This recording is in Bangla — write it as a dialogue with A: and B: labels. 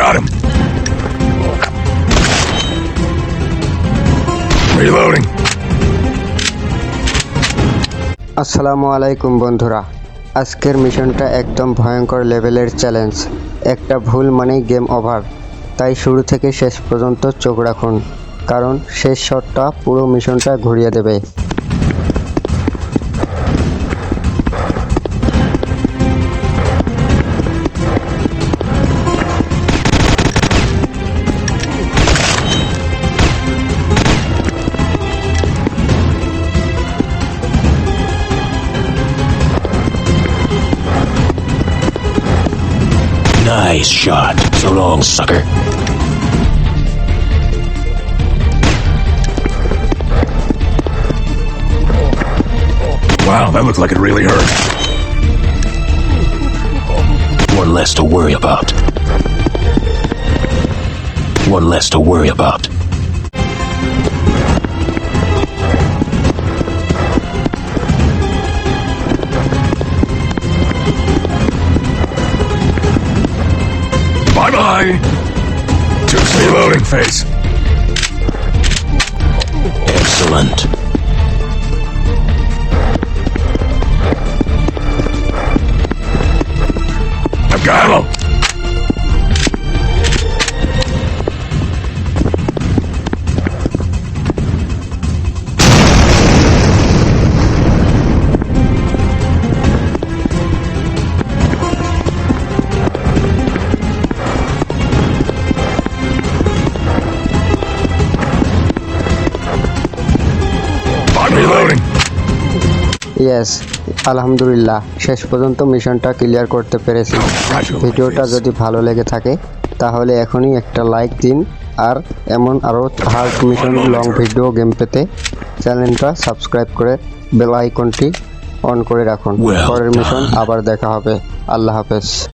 A: got him. Reloading.
B: আসসালামু আলাইকুম বন্ধুরা। আজকের মিশনটা একদম ভয়ঙ্কর লেভেলের চ্যালেঞ্জ। একটা ভুল মানেই গেম ওভার। তাই শুরু থেকে শেষ পর্যন্ত চোখ রাখুন। কারণ শেষ শটটা পুরো মিশনটা ঘুরিয়ে দেবে।
C: Nice shot. So long, sucker.
A: Wow, that looked like it really hurt.
C: One less to worry about. One less to worry about.
A: Bye bye. Just reloading phase.
C: Excellent.
B: Yes আলহামদুলিল্লাহ। শেষ পর্যন্ত মিশনটা ক্লিয়ার করতে পেরেছি। ভিডিওটা যদি ভালো লেগে থাকে তাহলে এখনই একটা লাইক দিন। আর এমন আরও hard mission long video game পেতে চ্যানেলটা সাবস্ক্রাইব করে বেল আইকনটি অন করে রাখুন। পরের মিশন আবার দেখা হবে। আল্লাহ হাফেজ।